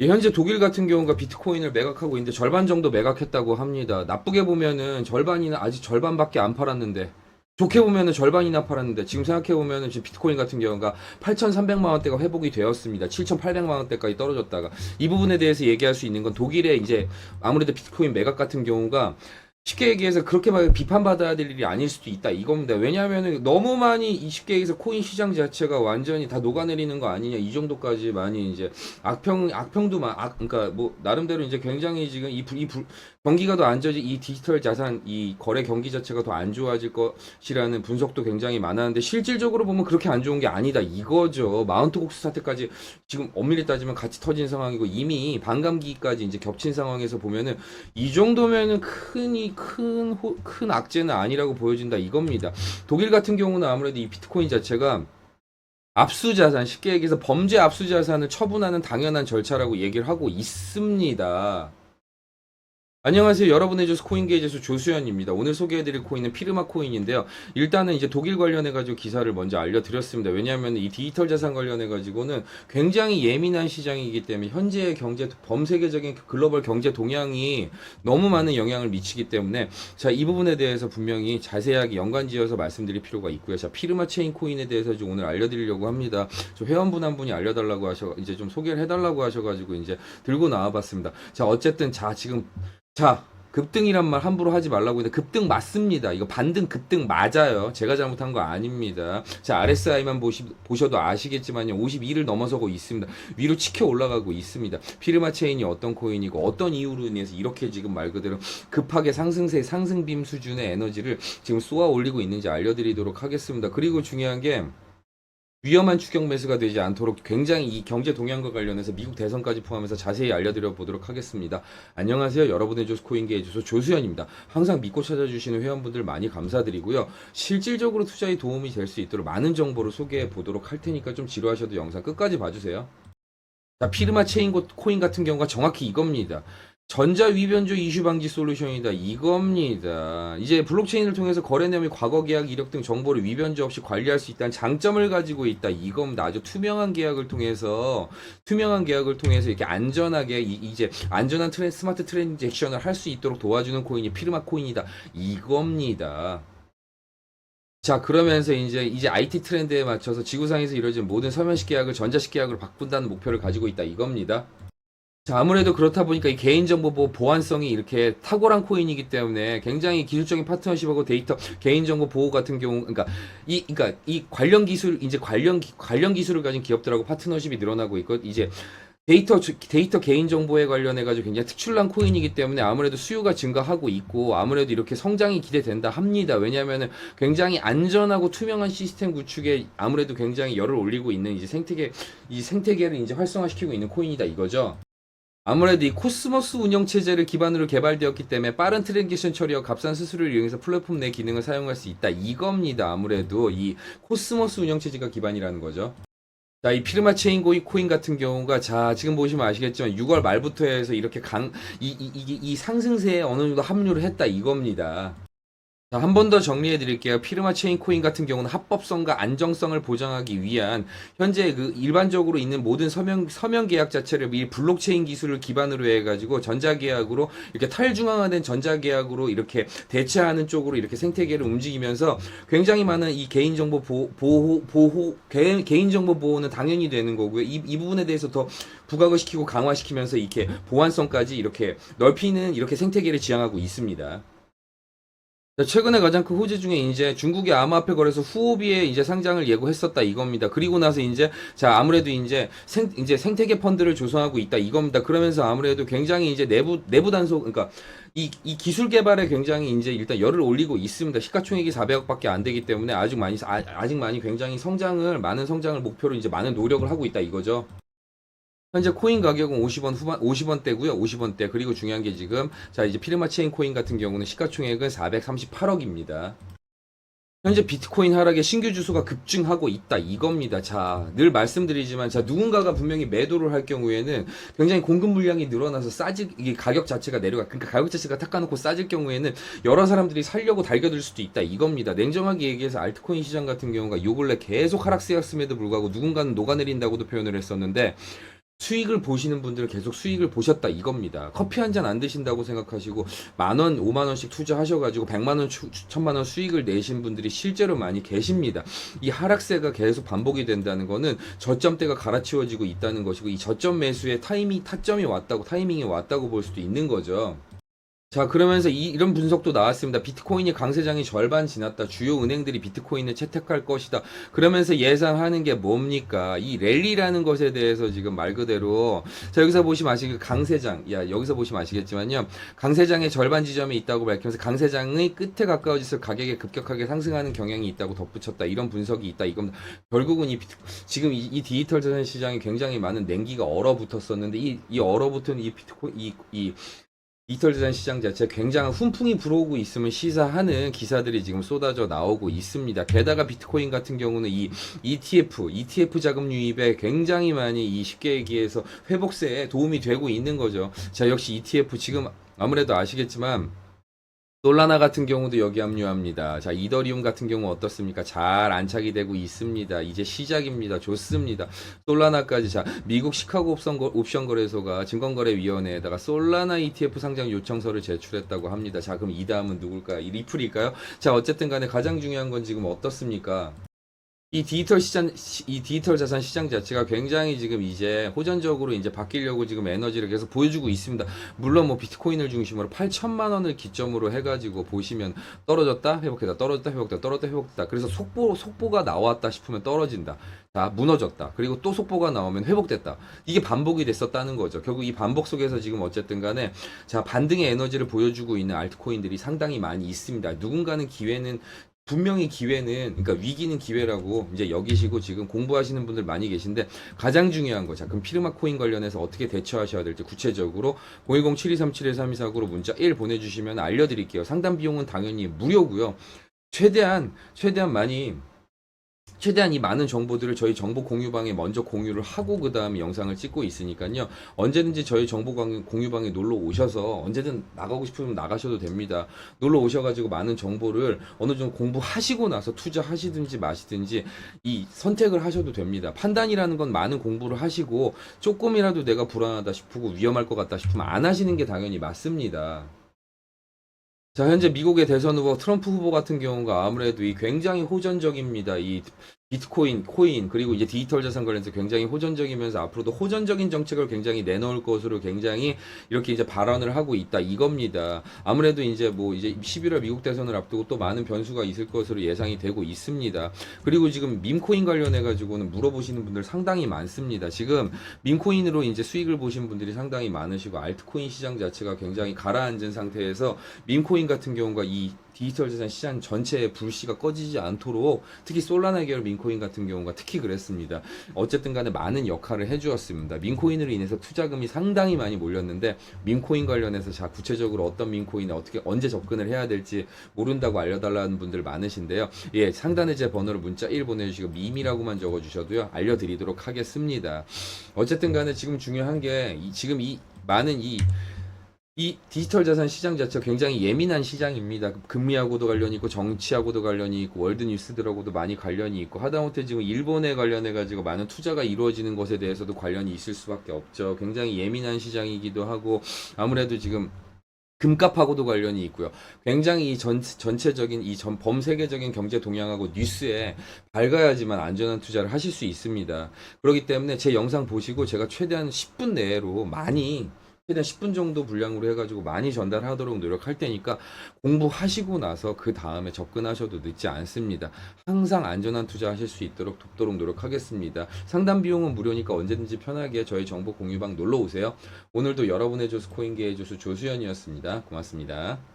이 현재 독일 같은 경우가 비트코인을 매각하고 있는데 절반 정도 매각했다고 합니다. 나쁘게 보면은 절반이나 아직 절반밖에 안 팔았는데 좋게 보면은 절반이나 팔았는데 지금 생각해 보면은 지금 비트코인 같은 경우가 8,300만 원대가 회복이 되었습니다. 7,800만 원대까지 떨어졌다가 이 부분에 대해서 얘기할 수 있는 건 독일의 이제 아무래도 비트코인 매각 같은 경우가 쉽게 얘기해서 그렇게 막 비판받아야 될 일이 아닐 수도 있다 이겁니다. 왜냐하면 너무 많이 이 쉽게 얘기해서 코인 시장 자체가 완전히 다 녹아내리는 거 아니냐 이 정도까지 많이 이제 악평 악평도 막 악, 그러니까 뭐 나름대로 이제 굉장히 지금 이, 불- 이 불- 경기가 더 안 좋아질 이 디지털 자산 이 거래 경기 자체가 더 안 좋아질 것이라는 분석도 굉장히 많았는데 실질적으로 보면 그렇게 안 좋은 게 아니다 이거죠. 마운트 곡스 사태까지 지금 엄밀히 따지면 같이 터진 상황이고 이미 반감기까지 이제 겹친 상황에서 보면은 이 정도면은 큰이 큰, 호- 큰 악재는 아니라고 보여진다 이겁니다. 독일 같은 경우는 아무래도 이 비트코인 자체가 압수자산, 쉽게 얘기해서 범죄 압수자산을 처분하는 당연한 절차라고 얘기를 하고 있습니다. 안녕하세요. 여러분의 주스 코인게이지에서 조수현입니다. 오늘 소개해드릴 코인은 피르마 코인인데요. 일단은 이제 독일 관련해가지고 기사를 먼저 알려드렸습니다. 왜냐하면 이 디지털 자산 관련해가지고는 굉장히 예민한 시장이기 때문에 현재의 경제, 범세계적인 글로벌 경제 동향이 너무 많은 영향을 미치기 때문에 자, 이 부분에 대해서 분명히 자세하게 연관지어서 말씀드릴 필요가 있고요. 자, 피르마 체인 코인에 대해서 좀 오늘 알려드리려고 합니다. 저 회원분 한 분이 알려달라고 하셔, 이제 좀 소개를 해달라고 하셔가지고 이제 들고 나와봤습니다. 자, 어쨌든 자, 지금 자, 급등이란 말 함부로 하지 말라고 했는데 급등 맞습니다. 이거 반등 급등 맞아요. 제가 잘못한 거 아닙니다. 자, RSI만 보시, 보셔도 아시겠지만요. 52를 넘어서고 있습니다. 위로 치켜 올라가고 있습니다. 피르마 체인이 어떤 코인이고 어떤 이유로 인해서 이렇게 지금 말 그대로 급하게 상승세 상승빔 수준의 에너지를 지금 쏘아 올리고 있는지 알려드리도록 하겠습니다. 그리고 중요한 게 위험한 추격 매수가 되지 않도록 굉장히 이 경제 동향과 관련해서 미국 대선까지 포함해서 자세히 알려드려 보도록 하겠습니다. 안녕하세요. 여러분의 조스 코인계의 주소 조수현입니다. 항상 믿고 찾아주시는 회원분들 많이 감사드리고요. 실질적으로 투자에 도움이 될 수 있도록 많은 정보를 소개해 보도록 할 테니까 좀 지루하셔도 영상 끝까지 봐주세요. 자, 피르마 체인 고- 코인 같은 경우가 정확히 이겁니다. 전자 위변조 이슈 방지 솔루션이다. 이겁니다. 이제 블록체인을 통해서 거래 및 과거 계약 이력 등 정보를 위변조 없이 관리할 수 있다는 장점을 가지고 있다. 이겁니다. 아주 투명한 계약을 통해서 투명한 계약을 통해서 이렇게 안전하게 이, 제 안전한 트랜, 스마트 트랜잭션을 할 수 있도록 도와주는 코인이 피르마 코인이다. 이겁니다. 자, 그러면서 이제 이제 IT 트렌드에 맞춰서 지구상에서 이루어진 모든 서면식 계약을 전자식 계약으로 바꾼다는 목표를 가지고 있다. 이겁니다. 자, 아무래도 그렇다 보니까 이 개인정보 보안성이 이렇게 탁월한 코인이기 때문에 굉장히 기술적인 파트너십하고 데이터 개인정보 보호 같은 경우, 그러니까 이, 그러니까 이 관련 기술, 이제 관련, 기- 관련 기술을 가진 기업들하고 파트너십이 늘어나고 있고, 이제 데이터, 주- 데이터 개인 정보에 관련해 가지고 굉장히 특출난 코인이기 때문에 아무래도 수요가 증가하고 있고, 아무래도 이렇게 성장이 기대된다 합니다. 왜냐하면은 굉장히 안전하고 투명한 시스템 구축에 아무래도 굉장히 열을 올리고 있는 이제 생태계, 이 생태계를 이제 활성화시키고 있는 코인이다 이거죠. 아무래도 이 코스모스 운영 체제를 기반으로 개발되었기 때문에 빠른 트랜지션 처리와 값싼 수수료를 이용해서 플랫폼 내 기능을 사용할 수 있다. 이겁니다. 아무래도 이 코스모스 운영 체제가 기반이라는 거죠. 자, 이 피르마 체인 고이 코인 같은 경우가 자, 지금 보시면 아시겠지만 6월 말부터 해서 이렇게 강, 이, 이, 이, 이 상승세에 어느 정도 합류를 했다. 이겁니다. 자, 한번 더 정리해 드릴게요. 피르마 체인 코인 같은 경우는 합법성과 안정성을 보장하기 위한 현재 그 일반적으로 있는 모든 서명 서명 계약 자체를 이 블록체인 기술을 기반으로 해 가지고 전자 계약으로 이렇게 탈중앙화된 전자 계약으로 이렇게 대체하는 쪽으로 이렇게 생태계를 움직이면서 굉장히 많은 이 개인 정보 보호, 보호 개인, 개인 정보 보호는 당연히 되는 거고요. 이, 이 부분에 대해서 더 부각을 시키고 강화시키면서 이렇게 보안성까지 이렇게 넓히는 이렇게 생태계를 지향하고 있습니다. 자, 최근에 가장 큰 호재 중에 이제 중국의 암호화폐 거래소 후오비에 이제 상장을 예고했었다 이겁니다. 그리고 나서 이제 자 아무래도 이제 생 이제 생태계 펀드를 조성하고 있다 이겁니다. 그러면서 아무래도 굉장히 이제 내부 내부 단속 그러니까 이, 이 기술 개발에 굉장히 이제 일단 열을 올리고 있습니다. 시가총액이 400억밖에 안 되기 때문에 아직 많이 아, 아직 많이 굉장히 성장을 많은 성장을 목표로 이제 많은 노력을 하고 있다 이거죠. 현재 코인 가격은 50원 후반 50원대고요. 50원대. 그리고 중요한 게 지금 자, 이제 피르마 체인 코인 같은 경우는 시가총액은 438억입니다. 현재 비트코인 하락에 신규 주소가 급증하고 있다 이겁니다. 자, 늘 말씀드리지만 자, 누군가가 분명히 매도를 할 경우에는 굉장히 공급 물량이 늘어나서 싸질 이게 가격 자체가 내려가 그러니까 가격 자체가 탁가놓고 싸질 경우에는 여러 사람들이 살려고 달겨들 수도 있다 이겁니다. 냉정하게 얘기해서 알트코인 시장 같은 경우가 요 근래 계속 하락세였음에도 불구하고 누군가는 녹아내린다고도 표현을 했었는데 수익을 보시는 분들은 계속 수익을 보셨다 이겁니다. 커피 한 잔 안 드신다고 생각하시고 만 원, 오만 원씩 투자하셔가지고 백만 원, 추- 천만 원 수익을 내신 분들이 실제로 많이 계십니다. 이 하락세가 계속 반복이 된다는 거는 저점대가 갈아치워지고 있다는 것이고 이 저점 매수의 타이밍 타점이 왔다고 타이밍이 왔다고 볼 수도 있는 거죠. 자 그러면서 이, 이런 분석도 나왔습니다. 비트코인이 강세장이 절반 지났다. 주요 은행들이 비트코인을 채택할 것이다. 그러면서 예상하는 게 뭡니까? 이 랠리라는 것에 대해서 지금 말 그대로 자 여기서 보시면 아시겠 강세장. 야 여기서 보시면 아시겠지만요. 강세장의 절반 지점에 있다고 밝히면서 강세장의 끝에 가까워질수록 가격이 급격하게 상승하는 경향이 있다고 덧붙였다. 이런 분석이 있다. 이건 결국은 이 비트, 지금 이, 이 디지털 자산 시장에 굉장히 많은 냉기가 얼어붙었었는데 이, 이 얼어붙은 이 비트코인 이, 이 자산 시장 자체 굉장한 훈풍이 불어오고 있음을 시사하는 기사들이 지금 쏟아져 나오고 있습니다. 게다가 비트코인 같은 경우는 이 ETF, ETF 자금 유입에 굉장히 많이 이 쉽게 얘기해서 회복세에 도움이 되고 있는 거죠. 자, 역시 ETF 지금 아무래도 아시겠지만 솔라나 같은 경우도 여기 합류합니다. 자, 이더리움 같은 경우 어떻습니까? 잘 안착이 되고 있습니다. 이제 시작입니다. 좋습니다. 솔라나까지 자, 미국 시카고 옵션, 거- 옵션 거래소가 증권거래위원회에다가 솔라나 ETF 상장 요청서를 제출했다고 합니다. 자, 그럼 이 다음은 누굴까요? 이 리플일까요? 자, 어쨌든 간에 가장 중요한 건 지금 어떻습니까? 이 디지털 시장, 시- 이 디지털 자산 시장 자체가 굉장히 지금 이제 호전적으로 이제 바뀌려고 지금 에너지를 계속 보여주고 있습니다. 물론 뭐 비트코인을 중심으로 8천만 원을 기점으로 해가지고 보시면 떨어졌다 회복했다 떨어졌다 회복했다 떨어졌다 회복했다. 그래서 속보 속보가 나왔다 싶으면 떨어진다. 자 무너졌다. 그리고 또 속보가 나오면 회복됐다. 이게 반복이 됐었다는 거죠. 결국 이 반복 속에서 지금 어쨌든 간에 자 반등의 에너지를 보여주고 있는 알트코인들이 상당히 많이 있습니다. 누군가는 기회는 분명히 기회는 그러니까 위기는 기회라고 이제 여기시고 지금 공부하시는 분들 많이 계신데 가장 중요한 거자 그럼 피르마 코인 관련해서 어떻게 대처하셔야 될지 구체적으로 010-7237-1329로 문자 1 보내주시면 알려드릴게요. 상담 비용은 당연히 무료고요. 최대한 최대한 많이 최대한 이 많은 정보들을 저희 정보 공유방에 먼저 공유를 하고 그 다음에 영상을 찍고 있으니까요. 언제든지 저희 정보 강- 공유방에 놀러 오셔서 언제든 나가고 싶으면 나가셔도 됩니다. 놀러 오셔가지고 많은 정보를 어느 정도 공부하시고 나서 투자하시든지 마시든지 이 선택을 하셔도 됩니다. 판단이라는 건 많은 공부를 하시고 조금이라도 내가 불안하다 싶고 위험할 것 같다 싶으면 안 하시는 게 당연히 맞습니다. 자, 현재 미국의 대선 후보 트럼프 후보 같은 경우가 아무래도 이 굉장히 호전적입니다. 이 비트코인, 코인, 그리고 이제 디지털 자산 관련해서 굉장히 호전적이면서 앞으로도 호전적인 정책을 굉장히 내놓을 것으로 굉장히 이렇게 이제 발언을 하고 있다. 이겁니다. 아무래도 이제 뭐 이제 11월 미국 대선을 앞두고 또 많은 변수가 있을 것으로 예상이 되고 있습니다. 그리고 지금 밈코인 관련해 가지고는 물어보시는 분들 상당히 많습니다. 지금 밈코인으로 이제 수익을 보신 분들이 상당히 많으시고 알트코인 시장 자체가 굉장히 가라앉은 상태에서 밈코인 같은 경우가 이 디지털 자산 시장 전체의 불씨가 꺼지지 않도록 특히 솔라나 계열 민코인 같은 경우가 특히 그랬습니다. 어쨌든 간에 많은 역할을 해주었습니다. 민코인으로 인해서 투자금이 상당히 많이 몰렸는데 민코인 관련해서 자 구체적으로 어떤 민코인에 어떻게 언제 접근을 해야 될지 모른다고 알려달라는 분들 많으신데요. 예, 상단에 제 번호를 문자 1 보내주시고 밈이라고만 적어주셔도요 알려드리도록 하겠습니다. 어쨌든 간에 지금 중요한 게 이- 지금 이 많은 이 이 디지털 자산 시장 자체가 굉장히 예민한 시장입니다. 금리하고도 관련이 있고 정치하고도 관련이 있고 월드 뉴스들하고도 많이 관련이 있고 하다못해 지금 일본에 관련해 가지고 많은 투자가 이루어지는 것에 대해서도 관련이 있을 수밖에 없죠. 굉장히 예민한 시장이기도 하고 아무래도 지금 금값하고도 관련이 있고요. 굉장히 이 전, 전체적인 이 전 범세계적인 경제 동향하고 뉴스에 밝아야지만 안전한 투자를 하실 수 있습니다. 그렇기 때문에 제 영상 보시고 제가 최대한 10분 내로 많이 최대한 10분 정도 분량으로 해가지고 많이 전달하도록 노력할 테니까 공부하시고 나서 그 다음에 접근하셔도 늦지 않습니다. 항상 안전한 투자 하실 수 있도록 돕도록 노력하겠습니다. 상담 비용은 무료니까 언제든지 편하게 저희 정보 공유방 놀러 오세요. 오늘도 여러분의 조수 코인계의 조수 조수연이었습니다. 고맙습니다.